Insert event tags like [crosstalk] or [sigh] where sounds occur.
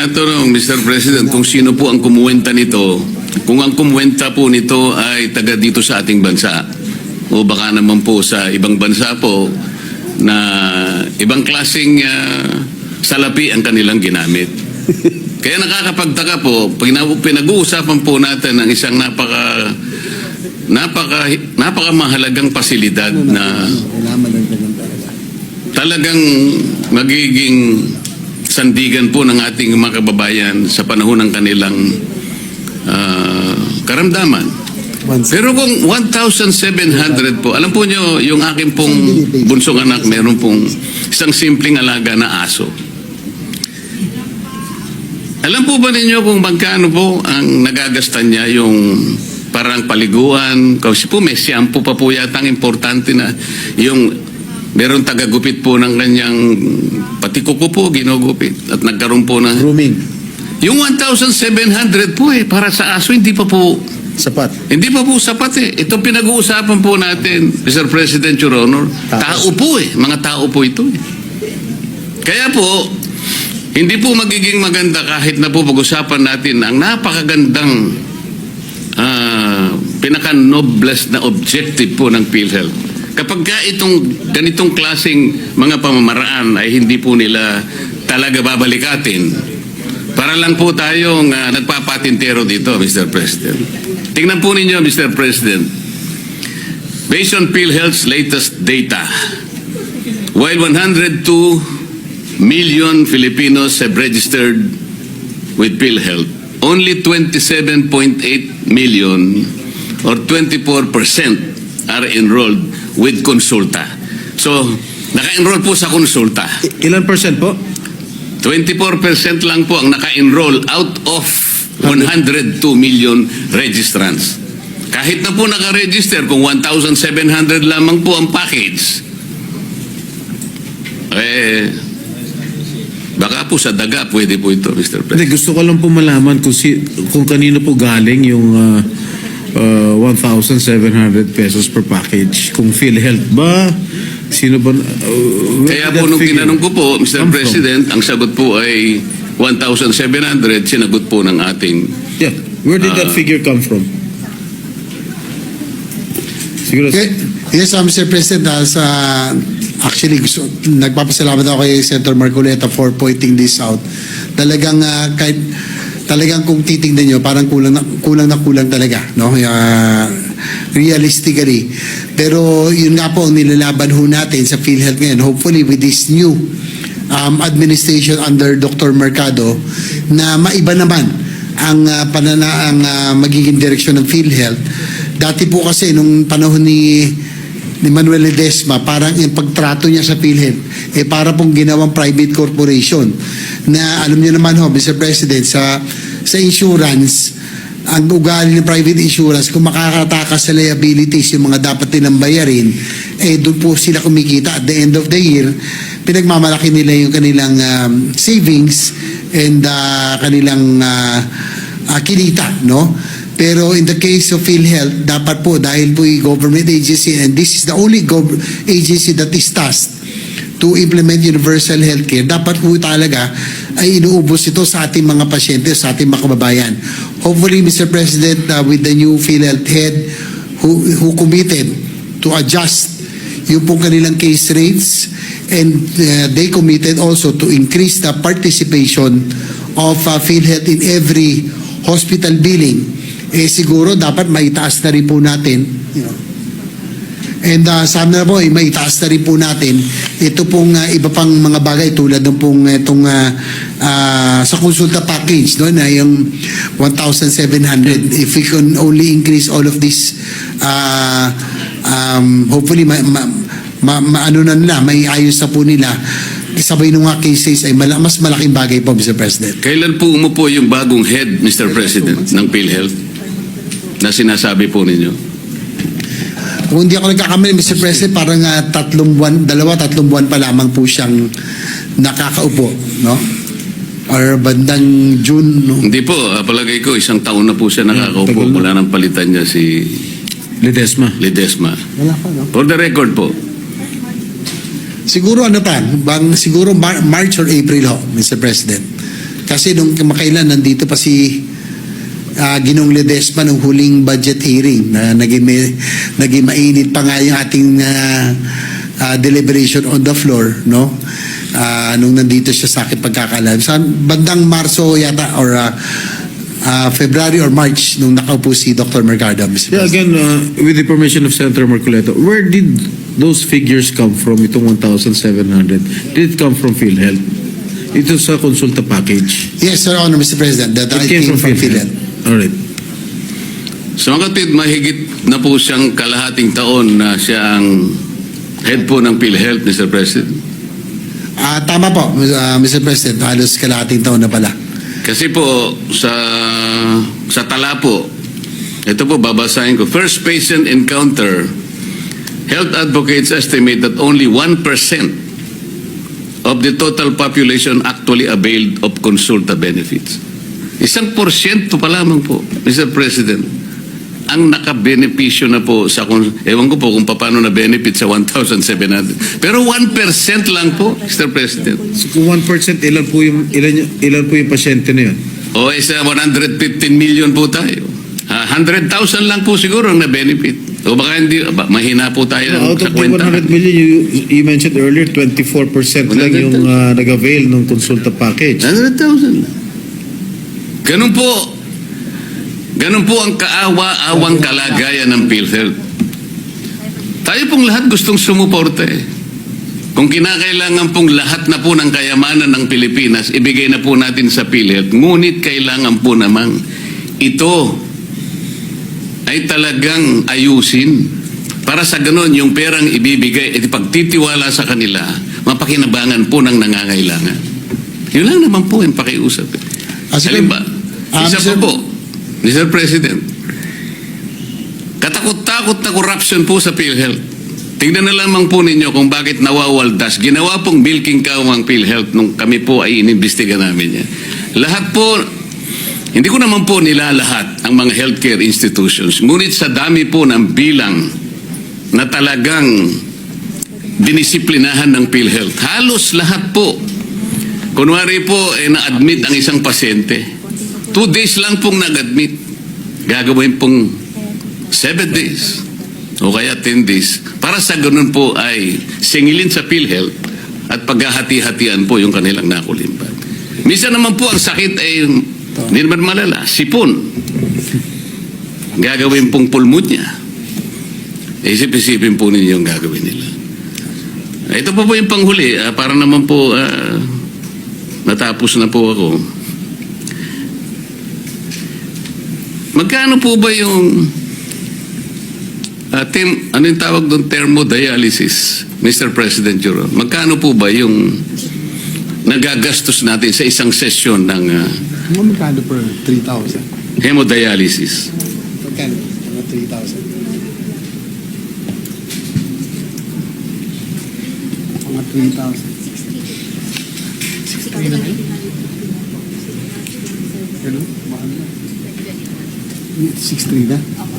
Tanong, Mr. President, kung sino po ang kumuwenta nito, kung ang kumuwenta po nito ay taga dito sa ating bansa, o baka naman po sa ibang bansa po na ibang klaseng ah, salapi ang kanilang ginamit. [laughs] Kaya nakakapagtaka po, pinag-uusapan po natin ng isang napaka napaka napakamahalagang pasilidad na talagang magiging sandigan po ng ating mga kababayan sa panahon ng kanilang ah, karamdaman. Pero kung 1,700 po, alam po nyo, yung aking pong bunsong anak, meron pong isang simpleng alaga na aso. Alam po ba ninyo kung magkano po ang nagagastan niya yung parang paliguan? Kasi po may shampoo pa po yata ang importante na yung meron tagagupit po ng kanyang pati kuko po ginugupit at nagkaroon po ng Grooming. yung 1,700 po eh para sa aso hindi pa po Sapat. hindi pa po sapat eh. Ito pinag-uusapan po natin, Mr. President, Your Honor. Tao po eh. Mga tao po ito eh. Kaya po, hindi po magiging maganda kahit na po pag-usapan natin ang napakagandang ah, pinaka-noblest na objective po ng PhilHealth. Kapag ka itong ganitong klasing mga pamamaraan ay hindi po nila talaga babalikatin, para lang po tayong ah, nagpapatintero dito, Mr. President. Tingnan po ninyo, Mr. President. Based on PhilHealth's latest data, while 102 million Filipinos have registered with PhilHealth, only 27.8 million or 24% are enrolled with Consulta. So, naka-enroll po sa Consulta. Ilan percent po? 24% lang po ang naka-enroll out of 102 million registrants. Kahit na po naka-register, kung 1,700 lamang po ang package, eh, baka po sa daga pwede po ito, Mr. Hindi, President. gusto ko lang po malaman kung, si, kung kanino po galing yung ah, ah, 1,700 pesos per package. Kung PhilHealth ba? Sino ba? uh, where Kaya did po that nung figure tinanong ko po, Mr. come from? President, ang sagot po ay 1,700, sinagot po ng ating Yeah. Where did that Ah. figure come from? Siguro, Okay. Yes, uh, Mr. President, uh, sa, actually, gusto, nagpapasalamat ako kay Senator Marcoleta for pointing this out. Talagang, uh, kahit, talagang kung titingnan nyo, parang kulang na kulang, na kulang talaga, no? Uh, realistically. Pero yun nga po ang nilalaban ho natin sa PhilHealth ngayon. Hopefully with this new um, administration under Dr. Mercado na maiba naman ang uh, panana ang uh, magiging direksyon ng PhilHealth. Dati po kasi nung panahon ni ni Manuel Ledesma, parang yung pagtrato niya sa PhilHealth, eh para pong ginawang private corporation na alam niyo naman ho, Mr. President, sa sa insurance, ang ugali ng private insurance, kung makakatakas sa liabilities yung mga dapat nilang bayarin, eh doon po sila kumikita at the end of the year, pinagmamalaki nila yung kanilang um, savings and uh, kanilang uh, uh, kinita, no? Pero in the case of PhilHealth, dapat po dahil po government agency and this is the only agency that is tasked to implement universal healthcare, dapat po talaga ay inuubos ito sa ating mga pasyente, sa ating mga kababayan. Hopefully, Mr. President, uh, with the new PhilHealth head who, who committed to adjust yung pong kanilang case rates and uh, they committed also to increase the participation of uh, PhilHealth in every hospital billing eh siguro dapat maitaas na rin po natin you know, And uh, sana po ay maitaas na rin po natin ito pong uh, iba pang mga bagay tulad ng pong itong uh, uh, sa konsulta package no na yung 1,700 if we can only increase all of this uh, um, hopefully ma, ma, ma, ma- ano na nila may ayos na po nila sabay nung mga cases ay mala, mas malaking bagay po Mr. President. Kailan po umupo yung bagong head, Mr. President, ng PhilHealth na sinasabi po ninyo? Kung hindi ako nagkakamali, Mr. President, parang ah, tatlong buwan, dalawa, tatlong buwan pa lamang po siyang nakakaupo, no? Or bandang June, no? Hindi po, ah, palagay ko isang taon na po siya nakakaupo tagal na. mula nang palitan niya si Ledesma. Ledesma. Wala pa, no? For the record po, Siguro ano pa, bang, siguro Mar- March or April ho, Mr. President. Kasi nung kamakailan, nandito pa si ah, Ginong Ledesma nung huling budget hearing na naging, may, naging mainit pa nga yung ating ah, ah, deliberation on the floor, no? Ah, nung nandito siya sa akin pagkakalam. Sa bandang Marso yata or ah, ah, February or March nung nakaupo si Dr. Mercado, Mr. Yeah, again, uh, with the permission of Senator Marcoleta, where did those figures come from, itong 1,700? Did it come from PhilHealth? Ito sa konsulta package. Yes, Your Honor, Mr. President, that I It came came from from PhilHealth. PhilHealth. All right. So mga kapatid, mahigit na po siyang kalahating taon na siya ang head po ng PhilHealth, Mr. President. Ah, tama po, ah, Mr. President, halos kalahating taon na pala. Kasi po sa sa tala po, ito po babasahin ko. First patient encounter, health advocates estimate that only 1% of the total population actually availed of consulta benefits. Isang porsyento pa lamang po, Mr. President, ang nakabenepisyo na po sa, ewan ko po kung paano na benefit sa 1,700. Pero 1% lang po, Mr. President. So kung 1%, ilan po yung, ilan, ilan po yung pasyente na yun? O isa 115 million po tayo. Ah, 100,000 lang po siguro ang na-benefit. O baka hindi, ba, mahina po tayo ng Out sa of kwenta. 100 million, you, you mentioned earlier, 24% lang yung uh, nag-avail ng konsulta package. 100,000 lang. Ganun po. Ganun po ang kaawa-awang kalagayan ng PhilHealth. Tayo pong lahat gustong sumuporta eh. Kung kinakailangan pong lahat na po ng kayamanan ng Pilipinas, ibigay na po natin sa PhilHealth. Ngunit kailangan po namang ito ay talagang ayusin. Para sa ganun, yung perang ibibigay at ipagtitiwala sa kanila, mapakinabangan po ng nangangailangan. Yun lang naman po yung pakiusap. eh. Ah, sige. Halimba, Ah, isa Mr. pa po, Mr. President, katakot-takot na corruption po sa PhilHealth. Tingnan na lamang po ninyo kung bakit nawawaldas. Ginawa pong bilking cow ang PhilHealth nung kami po ay inimbestiga namin yan. Lahat po, hindi ko naman po nilalahat ang mga healthcare institutions. Ngunit sa dami po ng bilang na talagang dinisiplinahan ng PhilHealth. Halos lahat po. Kunwari po, eh, na-admit ang isang pasyente. Two days lang pong nag-admit. Gagawin pong seven days o kaya 10 days. Para sa ganun po ay singilin sa PhilHealth at paghahati-hatian po yung kanilang nakulimbat. Minsan naman po ang sakit ay hindi naman malala, sipon. Gagawin pong pulmonya. Isip-isipin po ninyo yung gagawin nila. Ito pa po yung panghuli, ah, para naman po ah, natapos na po ako. Magkano po ba yung uh, tem, ano yung tawag doon thermodialysis, Mr. President Juro? Magkano po ba yung nagagastos natin sa isang sesyon ng Mga magkano per 3,000? hemodialysis? Magkano? Mga 3,000. Mga 3,000. 63 na ba? Ganun? Mahal na. 63 na?